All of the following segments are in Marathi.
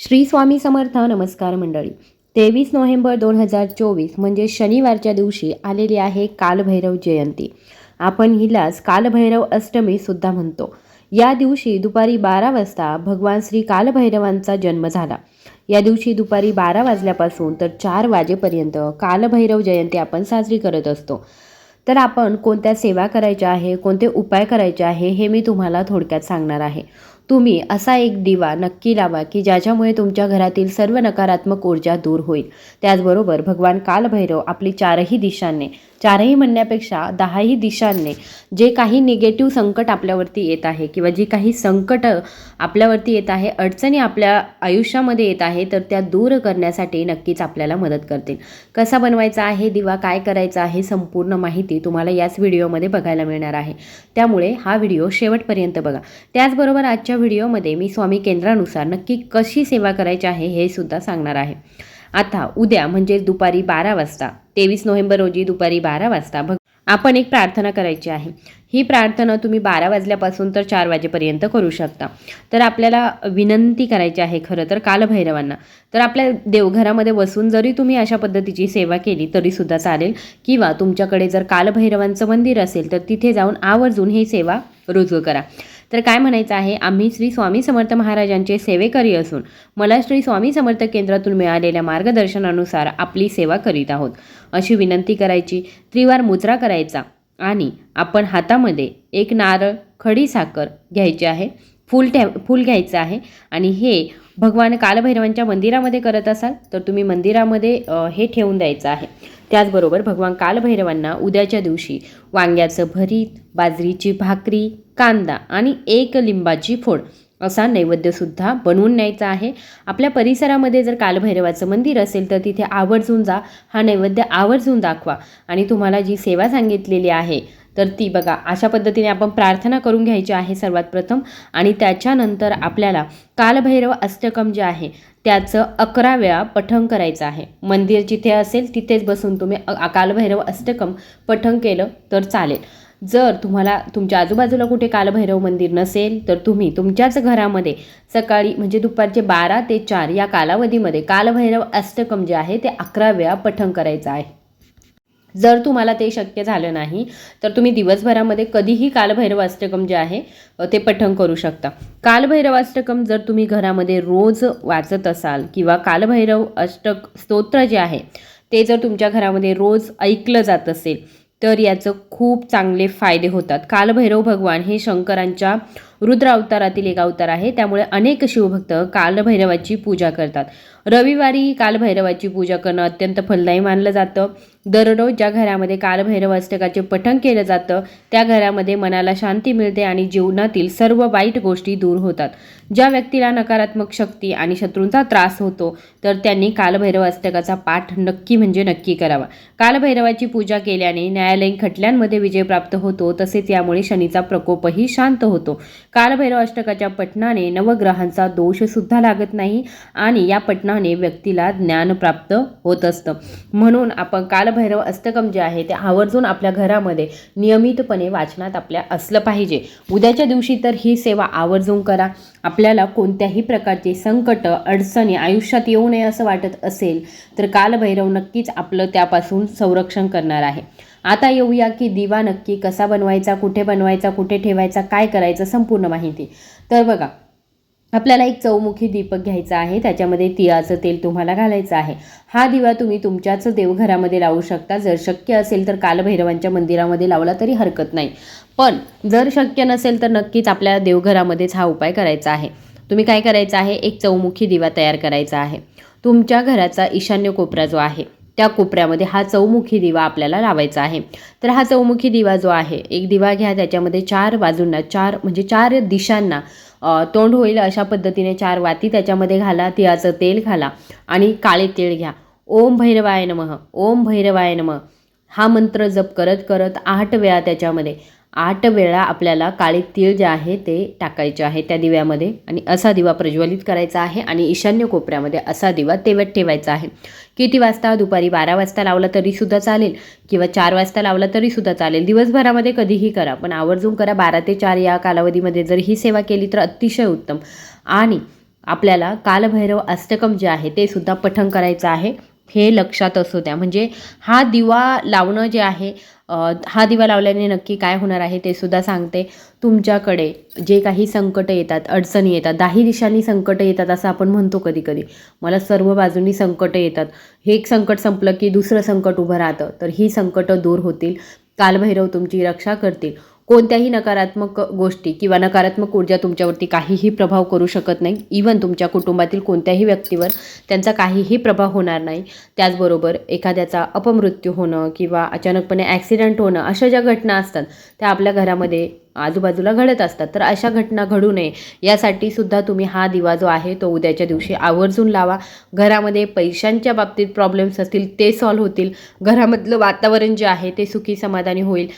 श्री स्वामी समर्थ नमस्कार मंडळी. तेवीस नोव्हेंबर दोन हजार चोवीस म्हणजे शनिवारच्या दिवशी आलेली आहे कालभैरव जयंती. आपण हिलाच कालभैरव अष्टमी सुद्धा म्हणतो. या दिवशी दुपारी बारा वाजता भगवान श्री कालभैरवांचा जन्म झाला. या दिवशी दुपारी बारा वाजल्यापासून तर चार वाजेपर्यंत कालभैरव जयंती आपण साजरी करत असतो. तर आपण कोणत्या सेवा करायच्या आहे कोणते उपाय करायचे आहे हे मी तुम्हाला थोडक्यात सांगणार आहे. तुम्ही असा एक दिवा नक्की लावा की ज्याच्यामुळे तुमच्या घरातील सर्व नकारात्मक ऊर्जा दूर होईल. त्याचबरोबर भगवान कालभैरव आपली चारही दिशांनी चारही म्हणण्यापेक्षा दहाही दिशांनी जे काही निगेटिव्ह संकट आपल्यावरती येत आहे किंवा जी काही संकट आपल्यावरती येत आहे अडचणी आपल्या आयुष्यामध्ये येत आहे तर त्या दूर करण्यासाठी नक्कीच आपल्याला मदत करतील. कसा बनवायचा आहे दिवा काय करायचा आहे संपूर्ण माहिती तुम्हाला याच व्हिडिओमध्ये बघायला मिळणार आहे. त्यामुळे हा व्हिडिओ शेवटपर्यंत बघा. त्याचबरोबर आजच्या व्हिडिओमध्ये मी स्वामी केंद्रानुसार नक्की कशी सेवा करायची आहे हे सुद्धा सांगणार आहे. आता उद्या म्हणजे दुपारी बारा वाजता तेवीस नोव्हेंबर रोजी दुपारी बारा वाजता भग आपण एक प्रार्थना करायची आहे. ही प्रार्थना तुम्ही बारा वाजल्यापासून तर चार वाजेपर्यंत करू शकता. तर आपल्याला विनंती करायची आहे खरं तर कालभैरवांना. तर आपल्या देवघरामध्ये बसून जरी तुम्ही अशा पद्धतीची सेवा केली तरीसुद्धा चालेल. किंवा तुमच्याकडे जर कालभैरवांचं मंदिर असेल तर तिथे जाऊन आवर्जून ही सेवा रुजू करा. तर काय म्हणायचं आहे? आम्ही श्री स्वामी समर्थ महाराजांचे सेवेकरी असून मला श्री स्वामी समर्थ केंद्रातून मिळालेल्या मार्गदर्शनानुसार आपली सेवा करीत आहोत. अशी विनंती करायची. त्रिवार मुजरा करायचा. आणि आपण हातामध्ये एक नारळ खडी साखर घ्यायची आहे. फूल ठेव फूल घ्यायचं आहे. आणि हे भगवान कालभैरवांच्या मंदिरामध्ये करत असाल तर तुम्ही मंदिरामध्ये हे ठेवून द्यायचं आहे. त्याचबरोबर भगवान कालभैरवांना उद्याच्या दिवशी वांग्याचं भरीत बाजरीची भाकरी कांदा आणि एक लिंबाची फोड असा नैवेद्यसुद्धा बनवून न्यायचा आहे. आपल्या परिसरामध्ये जर कालभैरवाचं मंदिर असेल तर तिथे आवर्जून जा. हा नैवेद्य आवर्जून दाखवा. आणि तुम्हाला जी सेवा सांगितलेली आहे तर ती बघा. अशा पद्धतीने आपण प्रार्थना करून घ्यायची आहे सर्वात प्रथम. आणि त्याच्यानंतर आपल्याला कालभैरव अष्टकम जे आहे त्याचं अकरा वेळा पठण करायचं आहे. मंदिर जिथे असेल तिथेच बसून तुम्ही अ- कालभैरव अष्टकम पठण केलं तर चालेल. जर तुम्हाला तुमच्या आजूबाजूला कुठे कालभैरव मंदिर नसेल तर तुम्ही तुमच्याच घरामध्ये सकाळी म्हणजे दुपारचे बारा ते चार या कालावधीमध्ये कालभैरव अष्टकम जे आहे ते अकरा वेळा पठण करायचं आहे. जर तुम्हाला ते शक्य झालं नाही तर तुम्ही दिवसभरामध्ये कधीही कालभैरवाष्टकम जे आहे ते पठण करू शकता. कालभैरवाष्टकम जर तुम्ही घरामध्ये रोज वाचत असाल किंवा कालभैरव अष्टक स्तोत्र जे आहे ते जर तुमच्या घरामध्ये रोज ऐकलं जात असेल तर याचं खूप चांगले फायदे होतात. कालभैरव भगवान हे शंकरांच्या रुद्र अवतारातील एक अवतार आहे. त्यामुळे अनेक शिवभक्त कालभैरवाची पूजा करतात. रविवारी कालभैरवाची पूजा करणं अत्यंत फलदायी मानलं जातं. दररोज ज्या घरामध्ये कालभैरव अष्टकाचे पठण केलं जातं त्या घरामध्ये मनाला शांती मिळते आणि जीवनातील सर्व वाईट गोष्टी दूर होतात. ज्या व्यक्तीला नकारात्मक शक्ती आणि शत्रूंचा त्रास होतो तर त्यांनी कालभैरव अष्टकाचा पाठ नक्की म्हणजे नक्की करावा. कालभैरवाची पूजा केल्याने न्यायालयीन खटल्यांमध्ये विजय प्राप्त होतो तसेच यामुळे शनीचा प्रकोपही शांत होतो. कालभैरव अष्टकाच्या पठणाने नवग्रहांचा दोषसुद्धा लागत नाही आणि या पठणाने व्यक्तीला ज्ञान प्राप्त होत असतं. म्हणून आपण कालभैरव अष्टकम जे आहे ते आवर्जून आपल्या घरामध्ये नियमितपणे वाचनात आपल्या असलं पाहिजे. उद्याच्या दिवशी तर ही सेवा आवर्जून करा. आपल्याला कोणत्याही प्रकारचे संकट अडचणी आयुष्यात येऊ नये असं वाटत असेल तर कालभैरव नक्कीच आपलं त्यापासून संरक्षण करणार आहे. आता येऊया की दिवा नक्की कसा बनवायचा कुठे बनवायचा कुठे ठेवायचा काय करायचं संपूर्ण माहिती. तर बघा आपल्याला एक चौमुखी दीपक घ्यायचा आहे त्याच्यामध्ये तिळाचं तेल तुम्हाला घालायचं आहे. हा दिवा तुम्ही तुमच्याच देवघरामध्ये लावू शकता. जर शक्य असेल तर कालभैरवांच्या मंदिरामध्ये लावला तरी हरकत नाही. पण जर शक्य नसेल तर नक्कीच आपल्या देवघरामध्येच हा उपाय करायचा आहे. तुम्ही काय करायचं आहे? एक चौमुखी दिवा तयार करायचा आहे. तुमच्या घराचा ईशान्य कोपरा जो आहे त्या कोपऱ्यामध्ये हा चौमुखी दिवा आपल्याला लावायचा आहे. तर हा चौमुखी दिवा जो आहे एक दिवा घ्या त्याच्यामध्ये चार बाजूंना चार म्हणजे चार दिशांना तोंड होईल अशा पद्धतीने चार वाती त्याच्यामध्ये घाला तिळाचं तेल घाला आणि काळे तेल घ्या. ओम भैरवाय नमः ओम भैरवाय नमः. हा मंत्र जप करत करत आठ वेळा त्याच्यामध्ये आठ वेळा आपल्याला काळे तीळ जे आहे ते टाकायचे आहे त्या दिव्यामध्ये. आणि असा दिवा प्रज्वलित करायचा आहे आणि ईशान्य कोपऱ्यामध्ये असा दिवा तेवत ठेवायचा आहे. किती वाजता? दुपारी बारा वाजता लावला तरीसुद्धा चालेल किंवा चार वाजता लावला तरीसुद्धा चालेल. दिवसभरामध्ये कधीही करा पण आवर्जून करा. बारा ते चार या कालावधीमध्ये जर ही सेवा केली तर अतिशय उत्तम. आणि आपल्याला कालभैरव अष्टकम जे आहे ते सुद्धा पठण करायचं आहे. हे लक्षात असू द्या. म्हणजे हा दिवा लावणं जे आहे हा दिवा लावल्याने नक्की काय होणार आहे ते सुद्धा सांगते. तुमच्याकडे जे काही संकट येतात अडचणी येतात दाही दिशांनी संकट येतात असं आपण म्हणतो कधी कधी मला सर्व बाजूंनी संकट येतात. हे एक संकट संपलं की दुसरं संकट उभं राहतं. तर ही संकटं दूर होतील. कालभैरव तुमची रक्षा करतील. कोणत्याही नकारात्मक गोष्टी किंवा नकारात्मक ऊर्जा तुमच्यावरती काहीही प्रभाव करू शकत नाही. इवन तुमच्या कुटुंबातील कोणत्याही व्यक्तीवर त्यांचा काहीही प्रभाव होणार नाही. त्याचबरोबर एखाद्याचा अपमृत्यू होणं किंवा अचानकपणे ॲक्सिडेंट होणं अशा ज्या घटना असतात त्या आपल्या घरामध्ये आजूबाजूला घडत असतात. तर अशा घटना घडू नये. यासाठी सुद्धा तुम्ही हा दिवा जो आहे तो उद्याच्या दिवशी आवर्जून लावा. घरामध्ये पैशांच्या बाबतीत प्रॉब्लेम्स असतील ते सॉल्व्ह होतील. घरामधलं वातावरण जे आहे ते सुखी समाधानी होईल.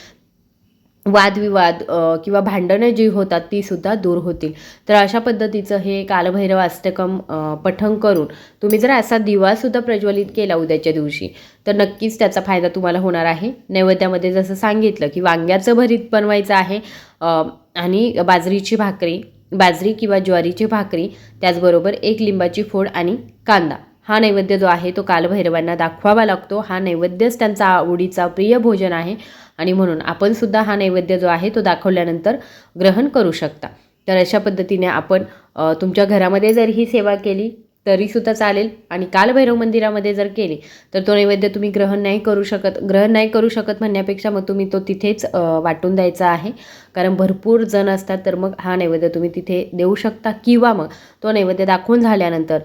वादविवाद किंवा भांडणं जी होतात ती सुद्धा दूर होतील. तर अशा पद्धतीचं हे कालभैरव अष्टकम पठण करून तुम्ही जर असा दिवासुद्धा प्रज्वलित केला उद्याच्या दिवशी तर नक्कीच त्याचा फायदा तुम्हाला होणार आहे. नैवेद्यामध्ये जसं सांगितलं की वांग्याचं भरीत बनवायचं आहे आणि बाजरीची भाकरी बाजरी किंवा ज्वारीची भाकरी त्याचबरोबर एक लिंबाची फोड आणि कांदा. हा नैवेद्य जो आहे तो कालभैरवांना दाखवावा लागतो. हा नैवेद्यच त्यांचा आवडीचा प्रिय भोजन आहे. आणि म्हणून आपण सुद्धा हा नैवेद्य जो आहे तो दाखवल्यानंतर ग्रहण करू शकता. तर अशा पद्धतीने आपण तुमच्या घरामध्ये जर ही सेवा केली तरीसुद्धा चालेल. आणि कालभैरव मंदिरामध्ये जर केली तर तो नैवेद्य तुम्ही ग्रहण नाही करू शकत ग्रहण नाही करू शकत म्हणण्यापेक्षा मग तुम्ही तो तिथेच वाटून द्यायचा आहे. कारण भरपूर जण असतात तर मग हा नैवेद्य तुम्ही तिथे देऊ शकता. किंवा मग तो नैवेद्य दाखवून झाल्यानंतर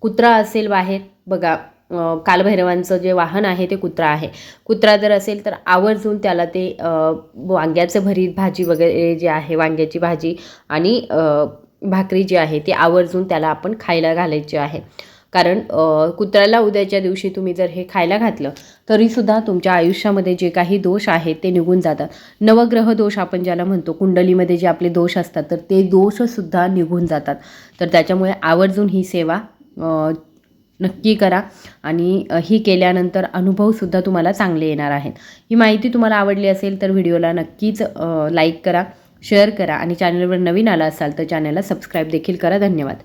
कुत्रा असेल बाहेर बघा कालभैरवांचं जे वाहन आहे ते कुत्रा आहे. कुत्रा जर असेल तर आवर्जून त्याला ते वांग्याचं भरीत भाजी वगैरे जे आहे वांग्याची भाजी आणि भाकरी जी आहे ती आवर्जून त्याला आपण खायला घालायची आहे. कारण कुत्र्याला उद्याच्या दिवशी तुम्ही जर हे खायला घातलं तरीसुद्धा तुमच्या आयुष्यामध्ये जे काही दोष आहेत ते निघून जातात. नवग्रह दोष आपण ज्याला म्हणतो कुंडलीमध्ये जे आपले दोष असतात तर ते दोषसुद्धा निघून जातात. तर त्याच्यामुळे आवर्जून ही सेवा नक्की करा. आणि ही केल्यानंतर अनुभवसुद्धा तुम्हाला चांगले येणार आहेत. ही माहिती तुम्हाला आवडली असेल तर व्हिडिओला नक्कीच लाईक करा शेअर करा आणि चॅनलवर नवीन आला असाल तर चॅनलला सबस्क्राईब देखील करा. धन्यवाद.